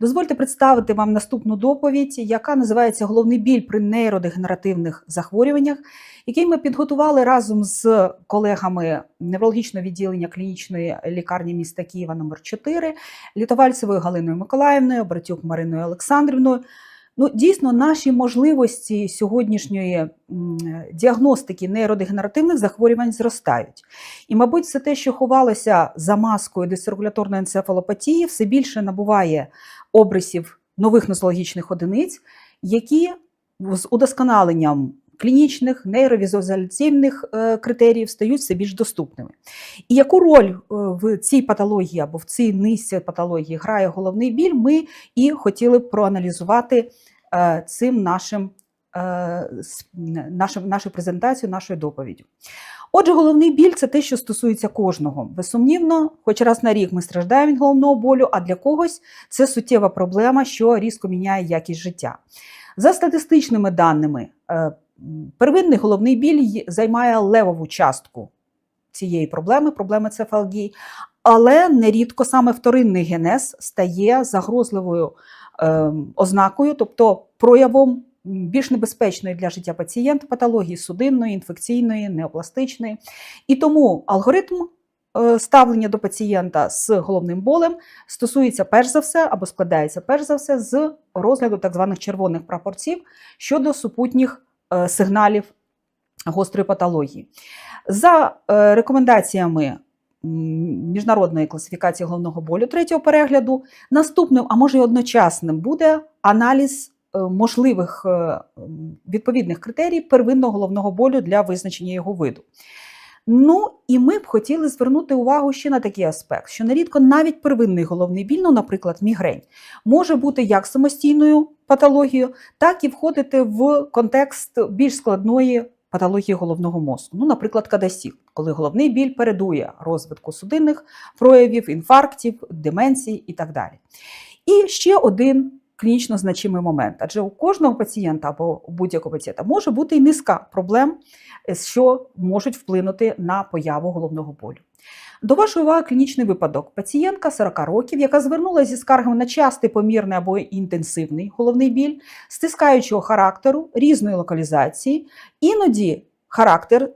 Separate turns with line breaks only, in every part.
Дозвольте представити вам наступну доповідь, яка називається Головний біль при нейродегенеративних захворюваннях, який ми підготували разом з колегами неврологічного відділення клінічної лікарні міста Києва номер 4 Літовальцевою Галиною Миколаївною, Братюк Мариною Олександрівною. Ну, дійсно, наші можливості сьогоднішньої діагностики нейродегенеративних захворювань зростають. І, мабуть, все те, що ховалося за маскою дисциркуляторної енцефалопатії, все більше набуває обрисів нових нозологічних одиниць, які з удосконаленням клінічних нейровізуалізаційних е, критеріїв стають все більш доступними. І яку роль е, в цій патології або в цій низці патології грає головний біль, ми і хотіли б проаналізувати е, цим нашим, нашим, нашу презентацію, нашою доповіддю. Отже, головний біль це те, що стосується кожного. Безсумнівно, хоч раз на рік ми страждаємо від головного болю, а для когось це суттєва проблема, що різко міняє якість життя. За статистичними даними, первинний головний біль займає левову частку цієї проблеми, проблеми цефалгії, але нерідко саме вторинний генез стає загрозливою е, ознакою, тобто проявом більш небезпечної для життя пацієнта патології судинної, інфекційної, неопластичної. І тому алгоритм е, ставлення до пацієнта з головним болем стосується перш за все або складається перш за все з розгляду так званих червоних прапорців щодо супутніх сигналів гострої патології. За е, рекомендаціями міжнародної класифікації головного болю третього перегляду, наступним, а може й одночасним, буде аналіз е, можливих е, відповідних критерій первинного головного болю для визначення його виду. Ну і ми б хотіли звернути увагу ще на такий аспект, що нерідко навіть первинний головний біль, ну, наприклад, мігрень, може бути як самостійною патологією, так і входити в контекст більш складної патології головного мозку. Ну, наприклад, кадасів, коли головний біль передує розвитку судинних проявів, інфарктів, деменцій і так далі. І ще один клінічно значимий момент, адже у кожного пацієнта або у будь-якого пацієнта може бути і низка проблем, е, що можуть вплинути на появу головного болю. До вашої уваги клінічний випадок. Пацієнтка 40 років, яка звернулася зі скаргами на частий помірний або інтенсивний головний біль, стискаючого характеру, різної локалізації, іноді характер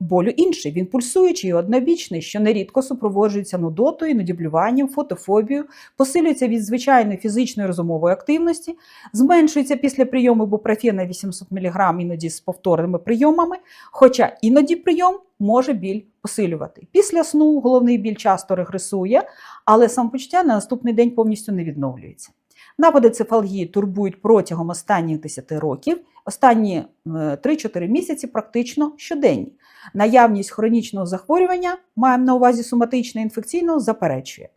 болю інший. Він пульсуючий і однобічний, що нерідко супроводжується нудотою, іноді блюванням, фотофобією, посилюється від звичайної фізичної розумової активності, зменшується після прийому бупрофена 800 мг, іноді з повторними прийомами, хоча іноді прийом може біль посилювати. Після сну головний біль часто регресує, але самопочуття на наступний день повністю не відновлюється. Напади цефалгії турбують протягом останніх 10 років, останні е, 3-4 місяці практично щоденні. Наявність хронічного захворювання, маємо на увазі соматичне інфекційного, заперечує.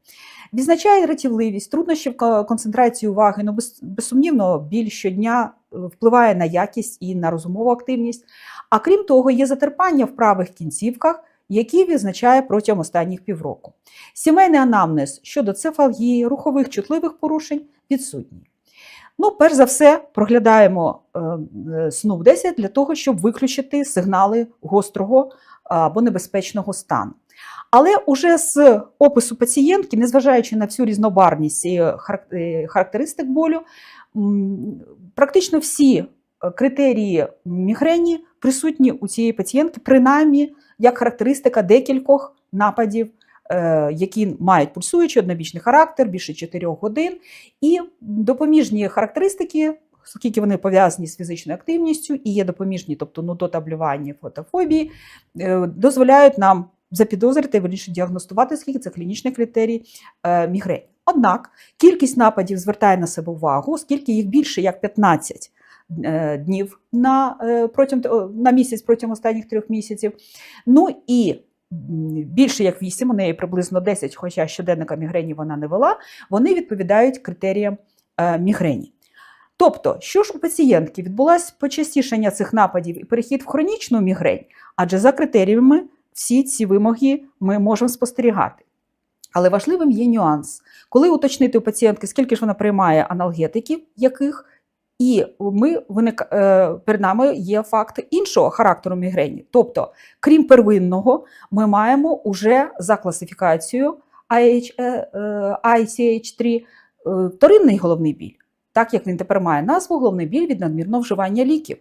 Відзначає ратівливість, труднощі в концентрації уваги, ну безсумнівно, біль щодня е, впливає на якість і на розумову активність. А крім того, є затерпання в правих кінцівках, які відзначає протягом останніх півроку. Сімейний анамнез щодо цефалгії, рухових чутливих порушень відсутній. Ну, перш за все, проглядаємо е, е, снуп 10 для того, щоб виключити сигнали гострого або небезпечного стану. Але уже з опису пацієнтки, незважаючи на всю різнобарність і е, характеристик болю, практично всі е, критерії мігрені присутні у цієї пацієнтки, принаймні як характеристика декількох нападів, е, які мають пульсуючий однобічний характер більше 4 годин, і допоміжні характеристики. Оскільки вони пов'язані з фізичною активністю і є допоміжні, тобто нудота, блювання, фотофобії, е, дозволяють нам запідозрити, вирішити діагностувати, скільки це клінічний критерій е, мігрені. Однак кількість нападів звертає на себе увагу, оскільки їх більше як 15 е, днів на, е, протягом, на місяць протягом останніх трьох місяців. Ну і більше як 8, у неї приблизно 10, хоча щоденника мігрені вона не вела, вони відповідають критеріям е, мігрені. Тобто, що ж у пацієнтки відбулось почастішення цих нападів і перехід в хронічну мігрень, адже за критеріями всі ці вимоги ми можемо спостерігати. Але важливим є нюанс, коли уточнити у пацієнтки, скільки ж вона приймає аналгетиків, яких, і ми виник, е, перед нами є факт іншого характеру мігрені. Тобто, крім первинного, ми маємо уже за класифікацією IH, е, е, ICH3 вторинний головний біль, так як він тепер має назву головний біль від надмірного вживання ліків.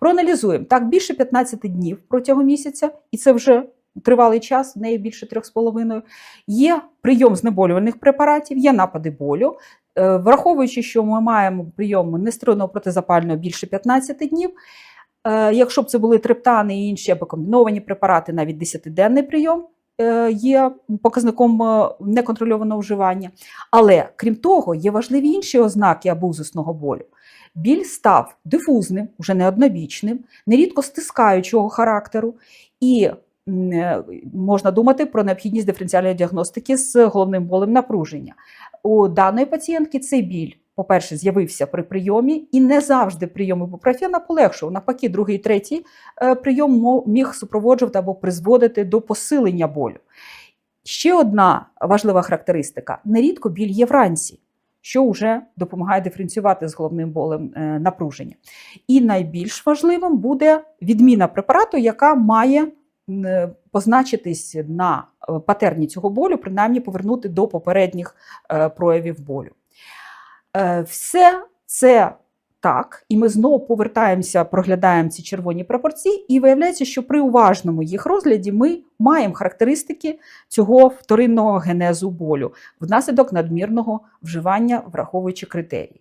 Проаналізуємо так більше 15 днів протягом місяця, і це вже тривалий час, в неї більше 3,5. Є прийом знеболювальних препаратів, є напади болю. Е, Враховуючи, що ми маємо прийом нестероїдного протизапального більше 15 днів. е, Якщо б це були триптани і інші або комбіновані препарати, навіть 10-денний прийом е, є показником неконтрольованого вживання. Але крім того, є важливі інші ознаки абузусного болю. Біль став дифузним, вже не однобічним, нерідко стискаючого характеру, і можна думати про необхідність диференціальної діагностики з головним болем напруження. У даної пацієнтки цей біль, по-перше, з'явився при прийомі, і не завжди прийом ібупрофена полегшував. Навпаки, другий, третій е, прийом міг супроводжувати або призводити до посилення болю. Ще одна важлива характеристика: нерідко біль є вранці, що вже допомагає диференціювати з головним болем е, напруження. І найбільш важливим буде відміна препарату, яка має позначитись на е, патерні цього болю, принаймні повернути до попередніх е, проявів болю. Е, Все це так, і ми знову повертаємося, проглядаємо ці червоні пропорції, і виявляється, що при уважному їх розгляді ми маємо характеристики цього вторинного генезу болю внаслідок надмірного вживання, враховуючи критерії.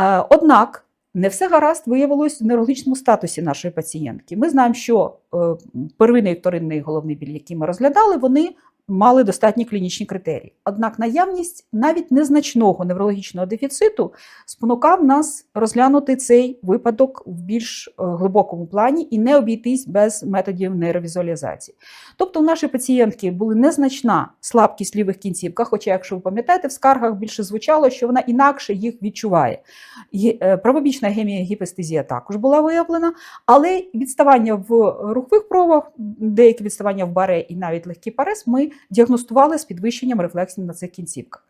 Е, Однак не все гаразд виявилось в неврологічному статусі нашої пацієнтки. Ми знаємо, що е, первинний і вторинний головний біль, який ми розглядали, вони мали достатні клінічні критерії. Однак наявність навіть незначного неврологічного дефіциту спонукав нас розглянути цей випадок в більш е, глибокому плані і не обійтись без методів нейровізуалізації. Тобто, у нашої пацієнтки була незначна слабкість лівих кінцівках, хоча, якщо ви пам'ятаєте, в скаргах більше звучало, що вона інакше їх відчуває. Е, Правобічна гемія гіпестезія також була виявлена, але відставання в рухових пробах, деякі відставання в баре і навіть легкий парез ми діагностували з підвищенням рефлексів на цих кінцівках.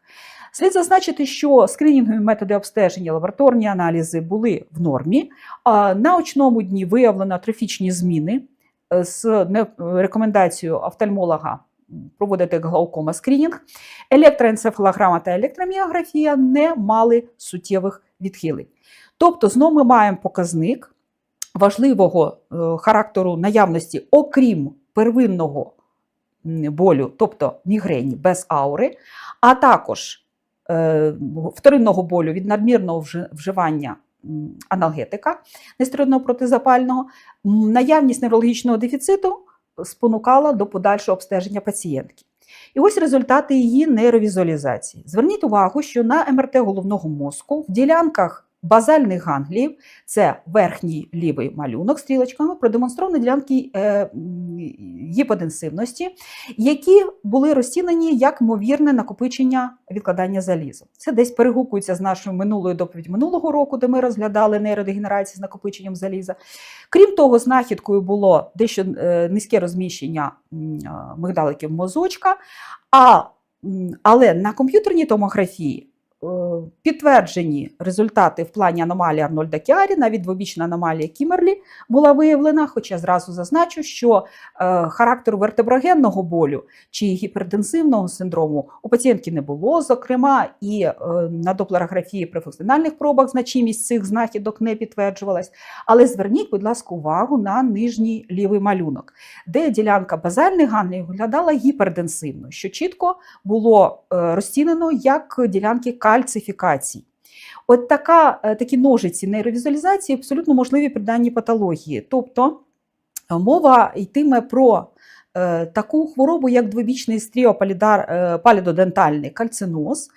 Слід зазначити, що скринінгові методи обстеження, лабораторні аналізи були в нормі. А На очному дні виявлено атрофічні зміни е, з рекомендацією офтальмолога проводити глаукома скринінг. Електроенцефалограма та електроміографія не мали суттєвих відхилень. Тобто, знову ми маємо показник важливого е, характеру наявності, окрім первинного болю, тобто мігрені без аури, а також е, вторинного болю від надмірного вживання аналгетика нестероїдного протизапального, наявність неврологічного дефіциту спонукала до подальшого обстеження пацієнтки. І ось результати її нейровізуалізації. Зверніть увагу, що на МРТ головного мозку в ділянках базальних ганглів, це верхній лівий малюнок стрілочками, продемонстровані ділянки е, гіподенсивності, які були розцінені як ймовірне накопичення відкладання заліза. Це десь перегукується з нашою минулою доповідь минулого року, де ми розглядали нейродегенерацію з накопиченням заліза. Крім того, знахідкою було дещо е, низьке розміщення е, мигдаликів мозочка, а, але на комп'ютерній томографії підтверджені результати в плані аномалії Арнольда Кіарі, навіть двобічна аномалія Кімерлі була виявлена, хоча зразу зазначу, що е, характеру вертеброгенного болю чи гіпертенсивного синдрому у пацієнтки не було. Зокрема, і е, на доплерографії при функціональних пробах значимість цих знахідок не підтверджувалась. Але зверніть, будь ласка, увагу на нижній лівий малюнок, де ділянка базальних ганглів виглядала гіперденсивно, що чітко було е, розцінено як ділянки кальцифікації. От така, е, такі ножиці нейровізуалізації абсолютно можливі при даній патології. Тобто е, мова йтиме про е, таку хворобу, як двобічний стріопалідодентальний кальциноз,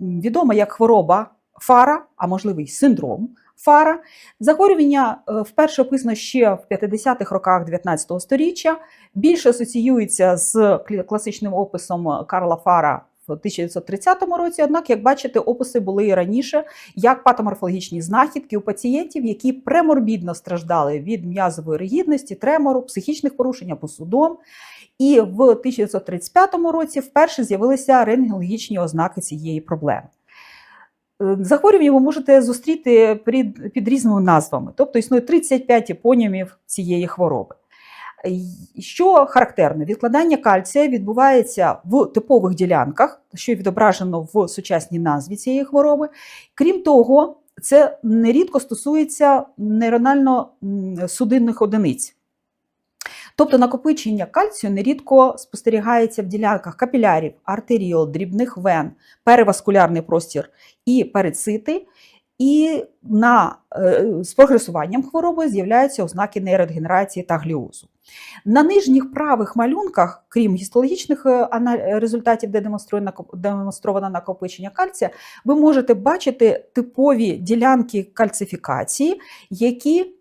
відома як хвороба фара, а можливо й синдром фара. Захворювання вперше описано ще в 50-х роках 19 століття, більше асоціюється з класичним описом Карла Фара в 1930 році. Однак, як бачите, описи були і раніше як патоморфологічні знахідки у пацієнтів, які преморбідно страждали від м'язової ригідності, тремору, психічних порушень або судом. І в 1935 році вперше з'явилися рентгенологічні ознаки цієї проблеми. Е, Захворювання ви можете зустріти під, різними назвами, тобто існує 35 епонімів цієї хвороби. Що характерно, відкладання кальція відбувається в типових ділянках, що відображено в сучасній назві цієї хвороби. Крім того, це нерідко стосується нейронально-судинних одиниць. Тобто накопичення кальцію нерідко спостерігається в ділянках капілярів, артеріол, дрібних вен, переваскулярний простір і перицити. І на, е, з прогресуванням хвороби з'являються ознаки нейродегенерації та гліозу. На нижніх правих малюнках, крім гістологічних е, результатів, де демонстроване накопичення кальція, ви можете бачити типові ділянки кальцифікації, які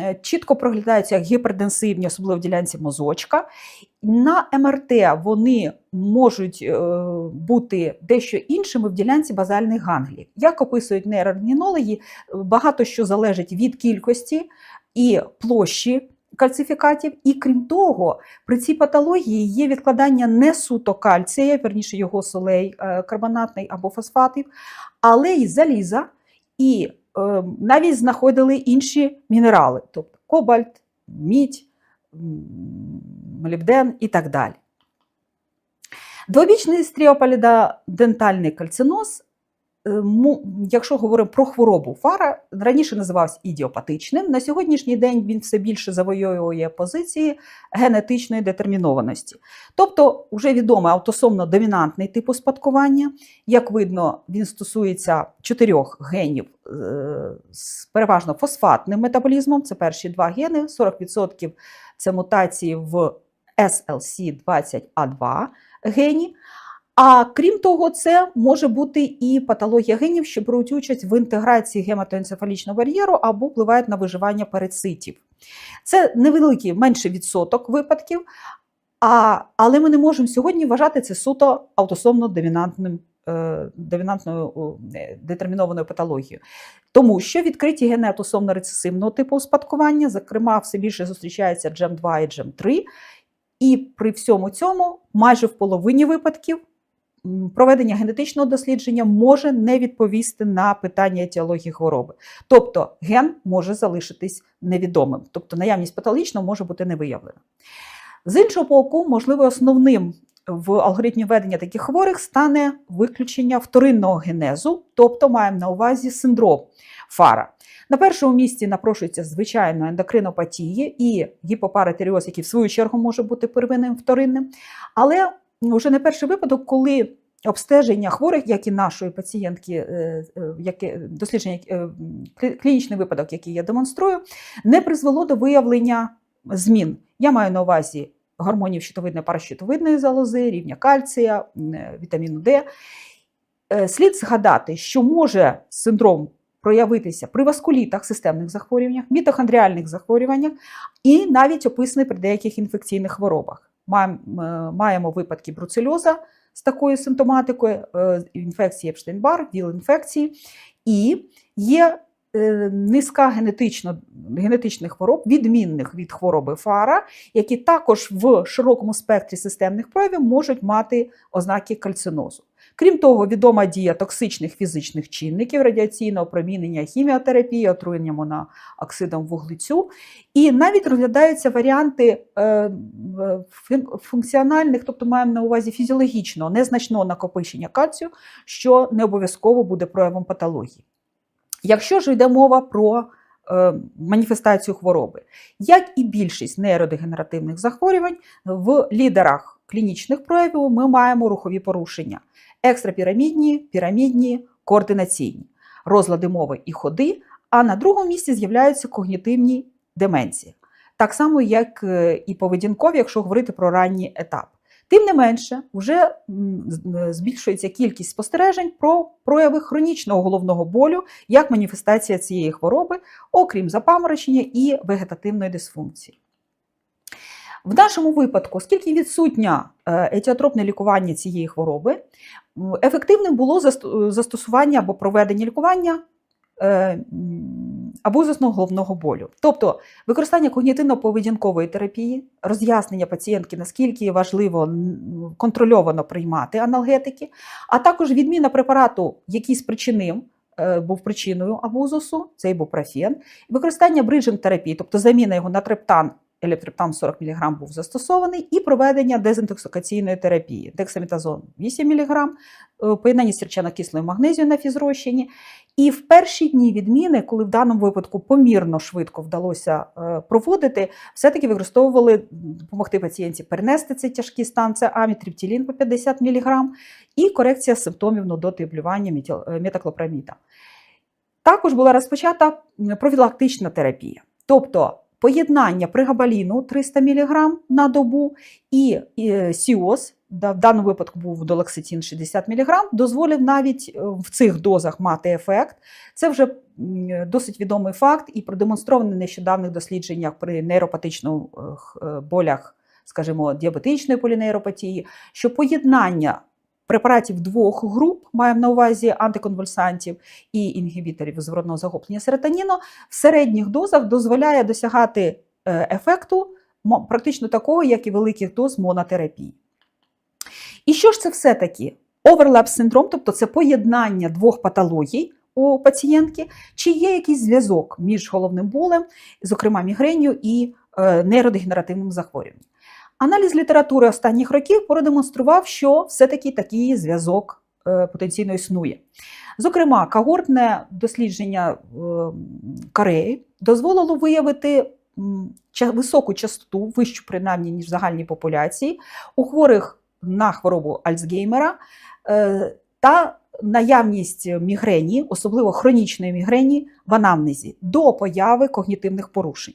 е, чітко проглядаються як гіперденсивні, особливо в ділянці мозочка. На МРТ вони можуть е, бути дещо іншими в ділянці базальних ганглів. Як описують нейрорентгенологи, багато що залежить від кількості і площі кальцифікатів. І крім того, при цій патології є відкладання не суто кальція, верніше його солей е, карбонатний або фосфатів, але й заліза, і е, навіть знаходили інші мінерали, тобто кобальт, мідь, молібден і так далі. Двобічний стріопалідодентальний кальциноз, якщо говоримо про хворобу фара, раніше називався ідіопатичним. На сьогоднішній день він все більше завоює позиції генетичної детермінованості. Тобто, вже відомий аутосомно-домінантний тип успадкування. Як видно, він стосується чотирьох генів е, з переважно фосфатним метаболізмом. Це перші два гени, 40% це мутації в SLC20A2 гені. А крім того, це може бути і патологія генів, що беруть участь в інтеграції гематоенцефалічного бар'єру або впливають на виживання перицитів. Це невеликий, менший відсоток випадків, а, але ми не можемо сьогодні вважати це суто аутосомно домінантним. е, Домінантною е, детермінованою патологією, тому що відкриті гени аутосомно рецесивного типу успадкування, зокрема, все більше зустрічається GEM2 і GEM3, і при всьому цьому, майже в половині випадків, проведення генетичного дослідження може не відповісти на питання етіології хвороби. Тобто ген може залишитись невідомим, тобто наявність патологічного може бути не виявлена. З іншого боку, можливо, основним в алгоритмі ведення таких хворих стане виключення вторинного генезу, тобто маємо на увазі синдром фара. На першому місці напрошується звичайно ендокринопатії і гіпопаратеріоз, який в свою чергу може бути первинним вторинним. Але вже не перший випадок, коли обстеження хворих, як і нашої пацієнтки, е, е, яке дослідження е, клінічний випадок, який я демонструю, не призвело до виявлення змін. Я маю на увазі гормонів щитовидної паращитовидної залози, рівня кальція, вітаміну Д. Слід згадати, що може синдром проявитися при васкулітах, системних захворюваннях, мітохондріальних захворюваннях і навіть описаний при деяких інфекційних хворобах. Маємо, е, випадки бруцельоза з такою симптоматикою, е, інфекції Епштейн-Бар, ВІЛ-інфекції, і є е, низка генетично, генетичних хвороб, відмінних від хвороби фара, які також в широкому спектрі системних проявів можуть мати ознаки кальцинозу. Крім того, відома дія токсичних фізичних чинників, радіаційного промінення, хіміотерапії, отруєння монооксидом вуглецю. І навіть розглядаються варіанти е, функціональних, тобто маємо на увазі фізіологічного, незначного накопичення кальцію, що не обов'язково буде проявом патології. Якщо ж йде мова про е, маніфестацію хвороби, як і більшість нейродегенеративних захворювань, в лідерах клінічних проявів ми маємо рухові порушення: екстрапірамідні, пірамідні, координаційні, розлади мови і ходи. А на другому місці з'являються когнітивні деменції, так само, як е, і поведінкові, якщо говорити про ранній етап. Тим не менше, вже е, збільшується кількість спостережень про прояви хронічного головного болю як маніфестація цієї хвороби, окрім запаморочення і вегетативної дисфункції. В нашому випадку, оскільки відсутнє е, етіотропне лікування цієї хвороби, ефективним було застосування або проведення лікування м, головного болю. Тобто використання когнітивно-поведінкової терапії, роз'яснення пацієнтки, наскільки важливо контрольовано приймати аналгетики, а також відміна препарату, який спричинив. е, Був причиною абузусу, це ібупрофен, використання бриджинг терапії, тобто заміна його на трептан електроптам 40 мг був застосований, і проведення дезінтоксикаційної терапії. Дексаметазон 8 мг, е, поєднання з сірчано-кислою магнезією на фізрозчині. І в перші дні відміни, коли в даному випадку помірно швидко вдалося е, проводити, все-таки використовували допомогти пацієнті перенести цей тяжкий стан, це амітриптилін по 50 мг і корекція симптомів нудоти і е. Також була розпочата профілактична терапія, тобто поєднання пригабаліну 300 мг на добу і е, сіоз, в даному випадку був долокситін 60 мг, дозволив навіть е, в цих дозах мати ефект. Це вже досить відомий факт і продемонстрований в нещодавних дослідженнях при нейропатичних е, болях, скажімо, діабетичної полінейропатії, що поєднання препаратів двох груп, маємо на увазі антиконвульсантів і інгібіторів зворотного захоплення серотоніну, в середніх дозах дозволяє досягати е, ефекту практично такого, як і великих доз монотерапії. І що ж це все-таки? Оверлеп синдром, тобто це поєднання двох патологій у пацієнтки, чи є якийсь зв'язок між головним болем, зокрема мігренью і е, нейродегенеративним захворюванням. Аналіз літератури останніх років продемонстрував, що все-таки такий зв'язок е, потенційно існує. Зокрема, когортне дослідження е, Кореї дозволило виявити високу частоту, вищу принаймні, ніж в загальній популяції, у хворих на хворобу Альцгеймера е, та наявність мігрені, особливо хронічної мігрені в анамнезі до появи когнітивних порушень.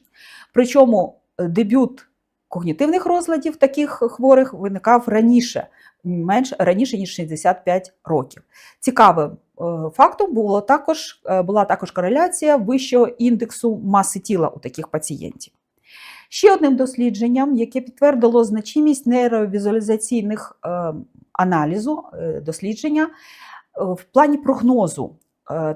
Причому дебют когнітивних розладів таких хворих виникав раніше, менш раніше ніж 65 років. Цікавим е, фактом було також, е, була також кореляція вищого індексу маси тіла у таких пацієнтів. Ще одним дослідженням, яке підтвердило значимість нейровізуалізаційних е, аналізу, дослідження в плані прогнозу.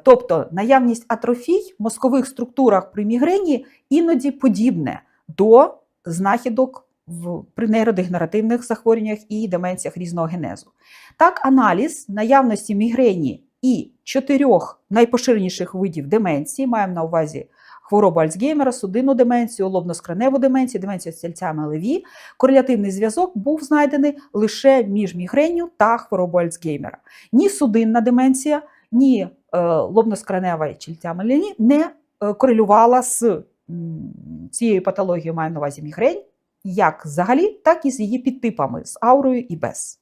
Тобто наявність атрофій в мозкових структурах при мігрені іноді подібне до знахідок в, при нейродегенеративних захворюваннях і деменціях різного генезу. Так, аналіз наявності мігрені і чотирьох найпоширеніших видів деменції, маємо на увазі хворобу Альцгеймера, судинну деменцію, лобно-скроневу деменцію, деменцію з тільцями леві, кореляційний зв'язок був знайдений лише між мігренню та хворобою Альцгеймера. Ні судинна деменція, ні е, лобно-скронева і тільцями леві не е, корелювала з цією патологією, маю на увазі мігрень, як взагалі, так і з її підтипами, з аурою і без.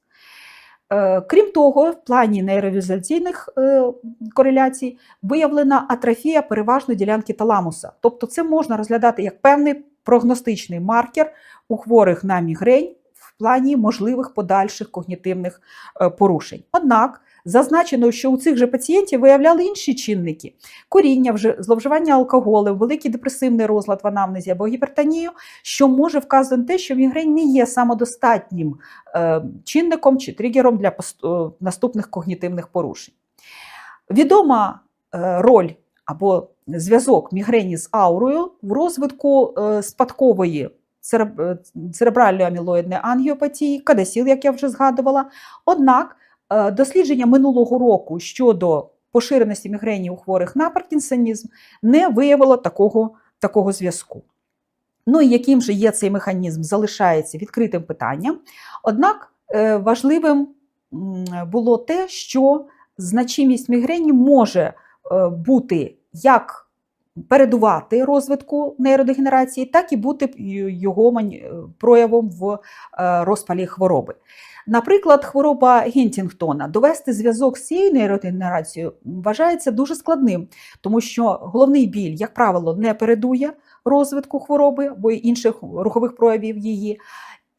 Е, Крім того, в плані нейровізуалізаційних е, кореляцій виявлена атрофія переважно ділянки таламуса. Тобто це можна розглядати як певний прогностичний маркер у хворих на мігрень в плані можливих подальших когнітивних е, порушень. Однак зазначено, що у цих же пацієнтів виявляли інші чинники: коріння, зловживання алкоголем, великий депресивний розлад в анамнезі або гіпертонію, що може вказувати на те, що мігрень не є самодостатнім е, чинником чи тригером для е, наступних когнітивних порушень. Відома е, роль або зв'язок мігрені з аурою в розвитку спадкової цереб- церебральної амілоїдної ангіопатії, кадесіл, як я вже згадувала. Однак дослідження минулого року щодо поширеності мігрені у хворих на паркінсонізм не виявило такого, такого зв'язку. Ну і яким же є цей механізм, залишається відкритим питанням. Однак е, важливим було те, що значимість мігрені може е, бути як передувати розвитку нейродегенерації, так і бути його е, проявом в е, розпалі хвороби. Наприклад, хвороба Гентінгтона. Довести зв'язок з цією нейродегенерацією вважається дуже складним, тому що головний біль, як правило, не передує розвитку хвороби або інших рухових проявів її.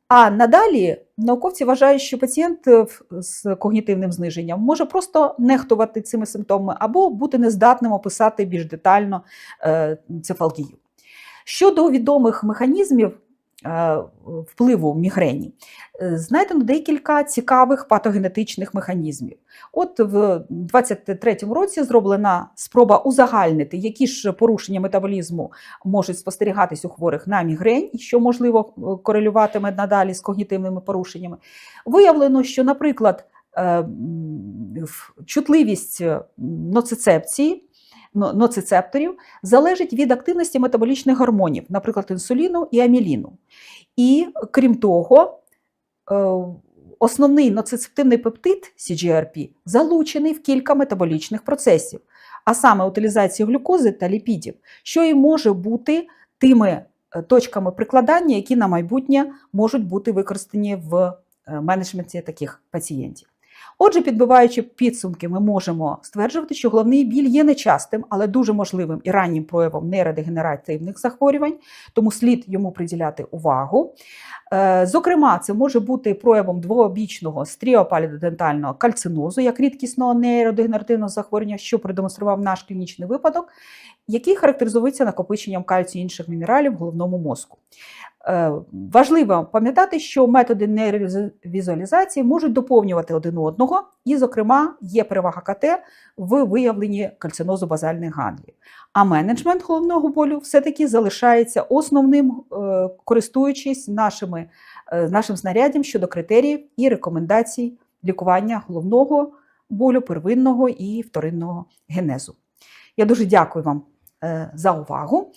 А надалі науковці вважають, що пацієнт е, з когнітивним зниженням може просто нехтувати цими симптомами або бути нездатним описати більш детально е, цефалгію. Щодо відомих механізмів впливу мігрені, е, знайдено декілька цікавих патогенетичних механізмів. От в 23-му році зроблена спроба узагальнити, які ж порушення метаболізму можуть спостерігатись у хворих на мігрень, що можливо е, корелюватиме надалі з когнітивними порушеннями. Виявлено, що, наприклад, е, чутливість е, ноцицепції но- ноцицепторів залежить від активності метаболічних гормонів, наприклад, інсуліну і аміліну. І крім того, е, основний ноцицептивний пептид CGRP залучений в кілька метаболічних процесів, а саме утилізацію глюкози та ліпідів, що і може бути тими е, точками прикладання, які на майбутнє можуть бути використані в е, менеджменті таких пацієнтів. Отже, підбиваючи підсумки, ми можемо стверджувати, що головний біль є нечастим, але дуже можливим і раннім проявом нейродегенеративних захворювань, тому слід йому приділяти увагу. Е, Зокрема, це може бути проявом двообічного стріопалідодентального кальцинозу, як рідкісного нейродегенеративного захворювання, що продемонстрував наш клінічний випадок, який характеризується накопиченням кальцію і інших мінералів в головному мозку. Е, Важливо пам'ятати, що методи нейровізуалізації можуть доповнювати один одного, і, зокрема, є перевага КТ в виявленні кальцинозу базальних ганглів. А менеджмент головного болю все-таки залишається основним, е, користуючись нашими, е, нашим знаряддям щодо критеріїв і рекомендацій лікування головного болю, первинного і вторинного генезу. Я дуже дякую вам за увагу.